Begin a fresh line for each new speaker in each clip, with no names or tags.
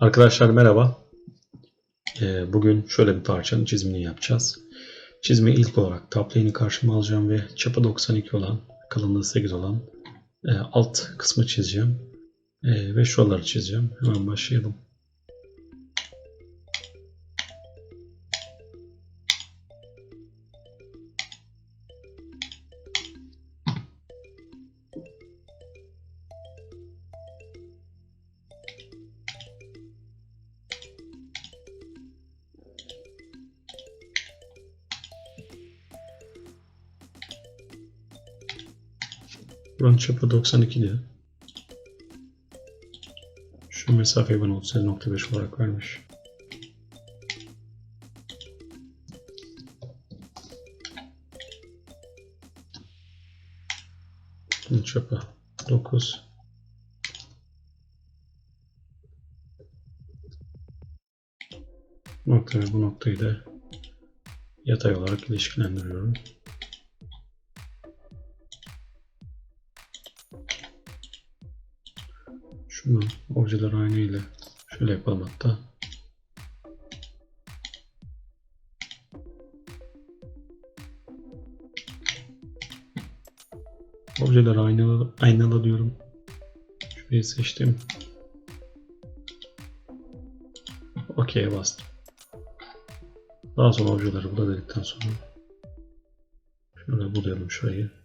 Arkadaşlar merhaba. Ee, bugün şöyle bir parçanın çizimini yapacağız. Çizimi ilk olarak lane'i karşıma alacağım ve çapı 92 olan, kalınlığı 8 olan e, alt kısmı çizeceğim. E, ve şuraları çizeceğim. Hemen başlayalım. Buranın çapı 92 diyor. Şu mesafeyi bana 38.5 olarak vermiş. Bunun çapı 9. Bu nokta ve bu noktayı da yatay olarak ilişkilendiriyorum. Şunu objeler aynı ile şöyle yapalım hatta. Objeler aynalı, aynalı diyorum. Şurayı seçtim. OK'ye bastım. Daha sonra objeleri bula dedikten sonra şöyle bulayalım şurayı.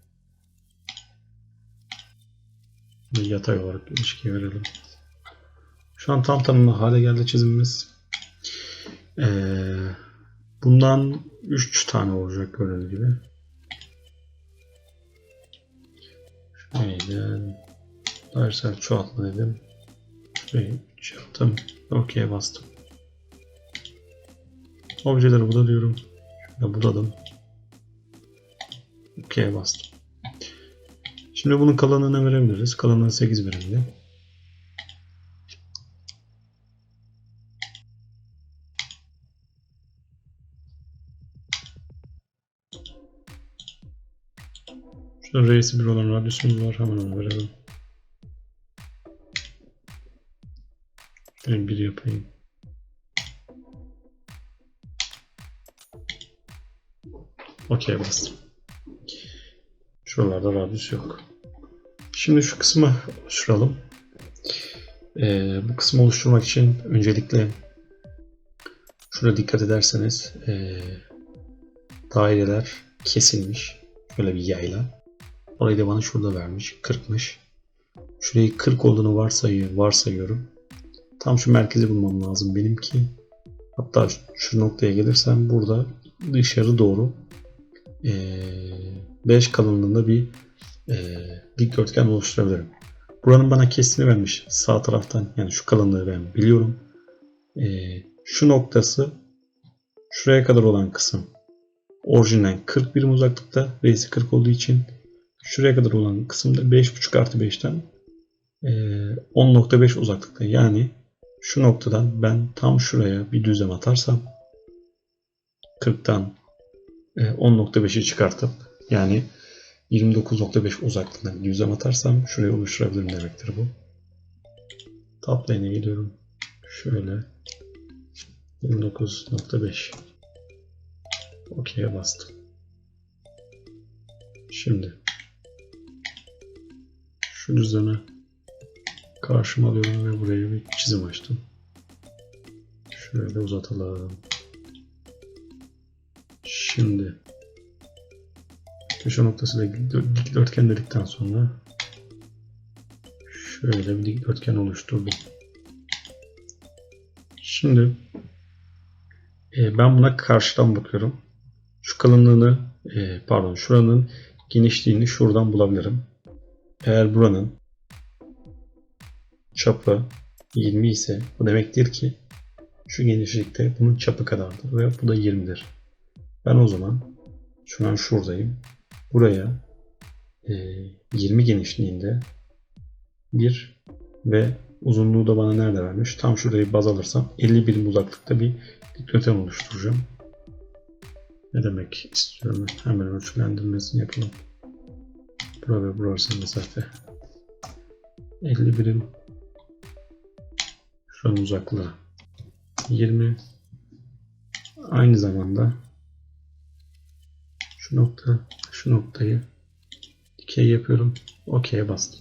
Ve yatay olarak ilişki verelim. Şu an tam tanımlı hale geldi çizimimiz. Ee, bundan 3 tane olacak gördüğünüz gibi. Şöyle dairesel çoğaltma dedim. Şurayı 3 yaptım. OK'ye bastım. Objeleri burada diyorum. Şöyle buladım. OK'ye bastım. Şimdi bunun kalınlığını verebiliriz. Kalınlığı 8 birimdi. Şurada R'si bir olan radyusumuz var. Hemen onu verelim. Şöyle bir yapayım. Okey bastım. Şuralarda radyus yok. Şimdi şu kısmı oluşturalım. Ee, bu kısmı oluşturmak için öncelikle şuraya dikkat ederseniz ee, daireler kesilmiş. Şöyle bir yayla. Orayı da bana şurada vermiş. 40'mış. Şurayı 40 olduğunu varsayıyor, varsayıyorum. Tam şu merkezi bulmam lazım benim ki. Hatta şu noktaya gelirsem burada dışarı doğru 5 kalınlığında bir e, dikdörtgen oluşturabilirim. Buranın bana kesini vermiş sağ taraftan yani şu kalınlığı ben biliyorum. E, şu noktası şuraya kadar olan kısım orijinden 40 birim uzaklıkta R'si 40 olduğu için şuraya kadar olan kısımda 5.5 artı 5'ten e, 10.5 uzaklıkta yani şu noktadan ben tam şuraya bir düzlem atarsam 40'tan 10.5'i çıkartıp yani 29.5 uzaklığında bir düzlem atarsam şuraya oluşturabilirim demektir bu. Top lane'e geliyorum. Şöyle 29.5 OK'ye bastım. Şimdi şu düzlemi karşıma alıyorum ve buraya bir çizim açtım. Şöyle uzatalım. Şimdi köşe noktasıyla dikdörtgen dedikten sonra şöyle bir dikdörtgen oluşturdum. Şimdi e, ben buna karşıdan bakıyorum. Şu kalınlığını e, pardon şuranın genişliğini şuradan bulabilirim. Eğer buranın çapı 20 ise bu demektir ki şu genişlikte bunun çapı kadardır ve bu da 20'dir. Ben o zaman şu an şuradayım. Buraya e, 20 genişliğinde bir ve uzunluğu da bana nerede vermiş? Tam şurayı baz alırsam 50 birim uzaklıkta bir dikdörtgen oluşturacağım. Ne demek istiyorum? Hemen ölçülendirmesini yapalım. Bura ve burası mesafe. 50 birim Şuranın uzaklığı 20. Aynı zamanda şu nokta, şu noktayı dikey yapıyorum. OK'ye bastım.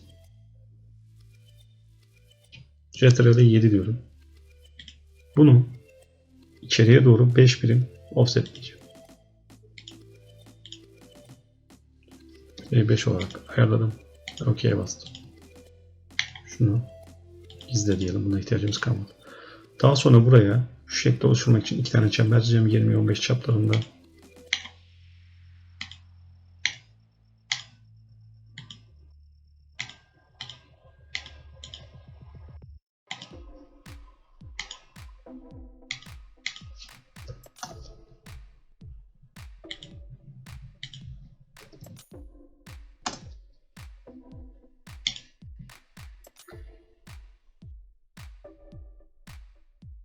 CTRL'e 7 diyorum. Bunu içeriye doğru 5 birim offsetleyeceğim. E5 olarak ayarladım. OK'ye bastım. Şunu izle diyelim. Buna ihtiyacımız kalmadı. Daha sonra buraya şu şekli oluşturmak için iki tane çember çizeceğim 20-15 çaplarında.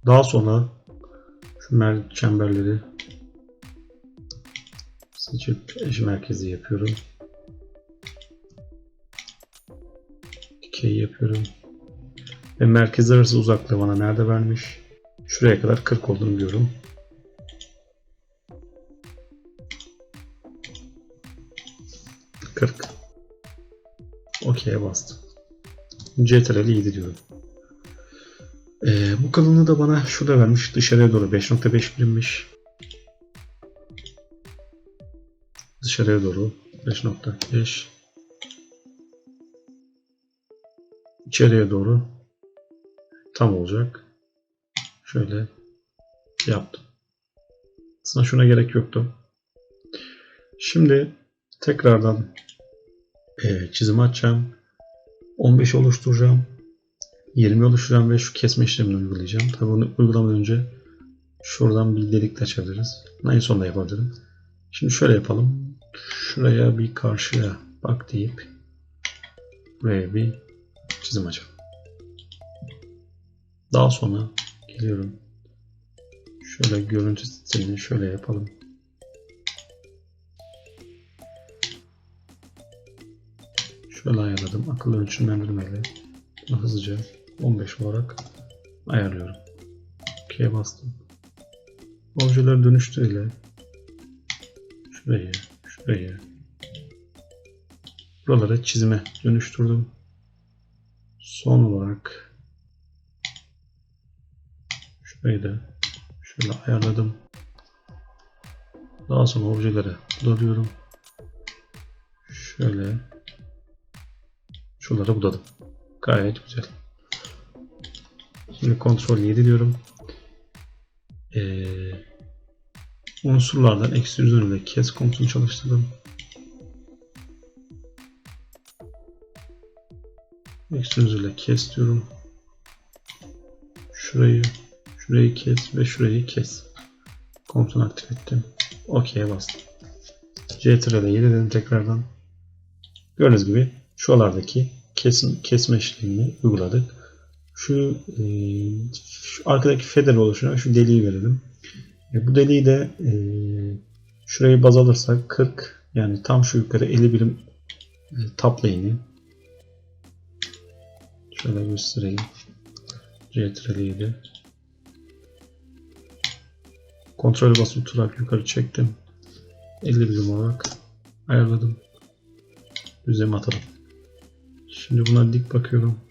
Daha sonra şu çemberleri seçip eş merkezi yapıyorum. Dikey yapıyorum. Ve merkezler arası uzaklığı bana nerede vermiş? Şuraya kadar 40 olduğunu biliyorum. OK'ye bastım. CTRL 7 diyorum. Ee, bu kalınlığı da bana şurada vermiş. Dışarıya doğru 5.5 birimmiş. Dışarıya doğru 5.5 İçeriye doğru tam olacak. Şöyle yaptım. Aslında şuna gerek yoktu. Şimdi tekrardan e, çizim açacağım. 15 oluşturacağım. 20 oluşturacağım ve şu kesme işlemini uygulayacağım. Tabi bunu uygulamadan önce şuradan bir delik de açabiliriz. Bunu en sonunda yapabilirim. Şimdi şöyle yapalım. Şuraya bir karşıya bak deyip buraya bir çizim açalım. Daha sonra geliyorum. Şöyle görüntü stilini şöyle yapalım. Şöyle ayarladım. Akıllı ölçümlendirmeyle bunu hızlıca 15 olarak ayarlıyorum. OK'ye bastım. Objeleri dönüştür ile şurayı, şurayı buraları çizime dönüştürdüm. Son olarak şurayı da şöyle ayarladım. Daha sonra objelere budalıyorum. Şöyle şuraları budadım. Gayet güzel. Şimdi kontrol 7 diyorum. Ee, unsurlardan eksi üzerinde kes komutunu çalıştırdım. Eksi üzerinde kes diyorum. Şurayı, şurayı kes ve şurayı kes. Komutunu aktif ettim. OK'ye bastım. CTRL'e 7 dedim tekrardan. Gördüğünüz gibi şuralardaki kesim, kesme işlemini uyguladık. Şu, e, şu arkadaki feder oluşuna şu deliği verelim. E, bu deliği de e, şurayı baz alırsak 40 yani tam şu yukarı 50 birim e, taplayını şöyle göstereyim. CTRL Kontrol basıp tutarak yukarı çektim. 50 birim olarak ayarladım. Düzleme atalım. Şimdi buna dik bakıyorum.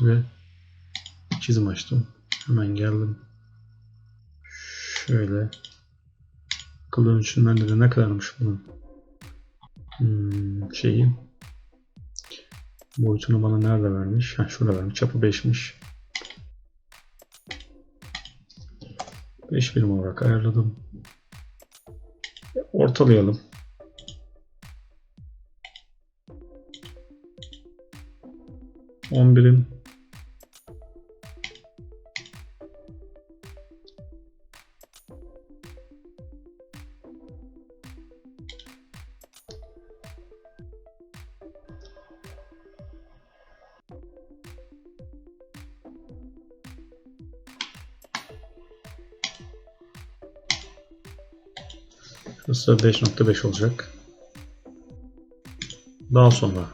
Ve çizim açtım. Hemen geldim. Şöyle. Ölçümlerinde de ne kadarmış bunun hmm, şeyi. Boyutunu bana nerede vermiş? Ha şurada vermiş. Çapı 5'miş. 5 birim olarak ayarladım. Ortalayalım. On birim. Şurası 5.5 olacak. Daha sonra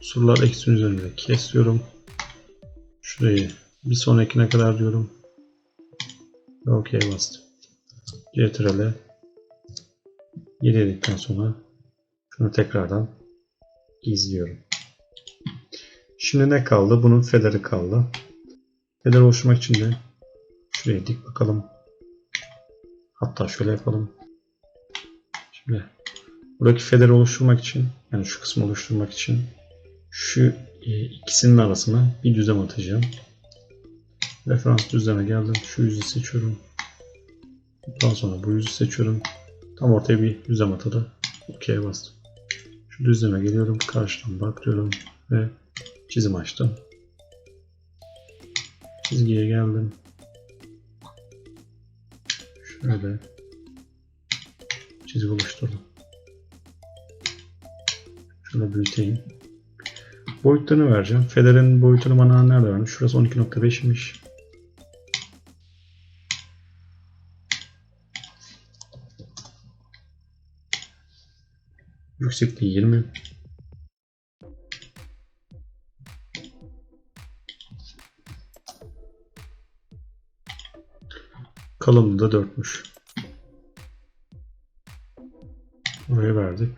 surlar eksi üzerinde kesiyorum. Şurayı Bir sonrakine kadar diyorum. OK'ye bastım. CTRL'e 7 dedikten sonra şunu tekrardan gizliyorum. Şimdi ne kaldı? Bunun federi kaldı. Feder oluşturmak için de şuraya dik bakalım. Hatta şöyle yapalım. Şimdi buradaki federi oluşturmak için yani şu kısmı oluşturmak için şu e, ikisinin arasına bir düzlem atacağım. Referans düzleme geldim. Şu yüzü seçiyorum. Daha sonra bu yüzü seçiyorum. Tam ortaya bir düzlem atadı. OK'ye bastım. Şu düzleme geliyorum. Karşıdan bakıyorum ve çizim açtım. Çizgiye geldim. Şöyle çizgi oluşturdum. Şöyle büyüteyim. Boyutlarını vereceğim. Feder'in boyutunu bana nerede vermiş? Şurası 12.5'miş. Yüksekliği 20. Kalınlığı da 4'müş. Buraya verdik.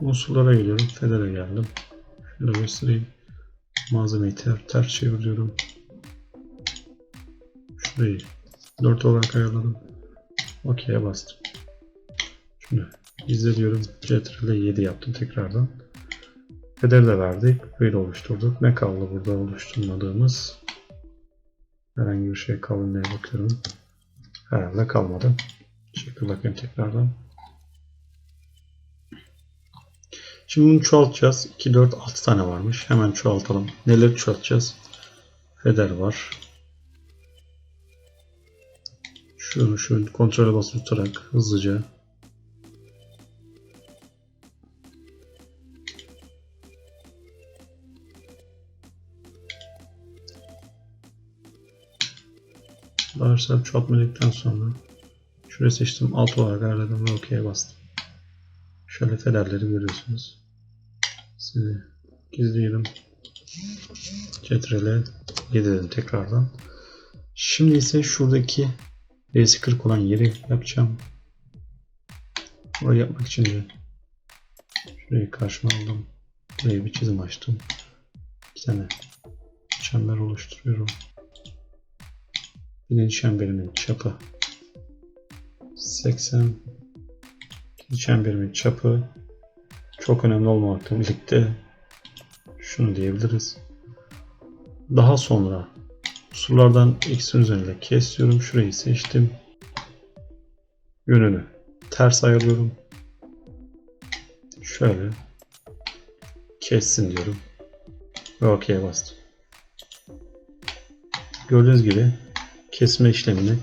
Unsurlara geliyorum. Feder'e geldim. Şöyle göstereyim. Malzemeyi ter, ters çeviriyorum. Şurayı 4 olarak ayarladım. OK'ye bastım. Şimdi izle diyorum. Ctrl 7 yaptım tekrardan. Feder'i de verdik. Böyle oluşturduk. Ne kaldı burada oluşturmadığımız? Herhangi bir şey kaldı diye bakıyorum. Herhalde kalmadı. Şekil bakayım tekrardan. Şimdi bunu çoğaltacağız. 2, 4, 6 tane varmış. Hemen çoğaltalım. Neleri çoğaltacağız? Feder var. Şunu şunu kontrole basılı tutarak hızlıca Bağırsal çoğaltmadıktan sonra şuraya seçtim. Alt olarak ayarladım ve OK'ye bastım. Şöyle federleri görüyorsunuz. Sizi gizleyelim. Ctrl'e 7 dedim tekrardan. Şimdi ise şuradaki R'si 40 olan yeri yapacağım. Orayı yapmak için de şurayı karşıma aldım. Buraya bir çizim açtım. Bir tane çember oluşturuyorum. Birinci çemberimin çapı 80 İkinci çemberimin çapı çok önemli olmamakla birlikte şunu diyebiliriz. Daha sonra unsurlardan x'in üzerinde kesiyorum. Şurayı seçtim. Yönünü ters ayarlıyorum. Şöyle kessin diyorum. Ve OK'ye bastım. Gördüğünüz gibi kesme işlemini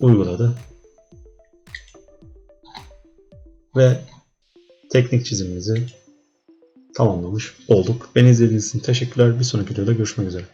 uyguladı. Ve teknik çizimimizi tamamlamış olduk. Beni izlediğiniz için teşekkürler. Bir sonraki videoda görüşmek üzere.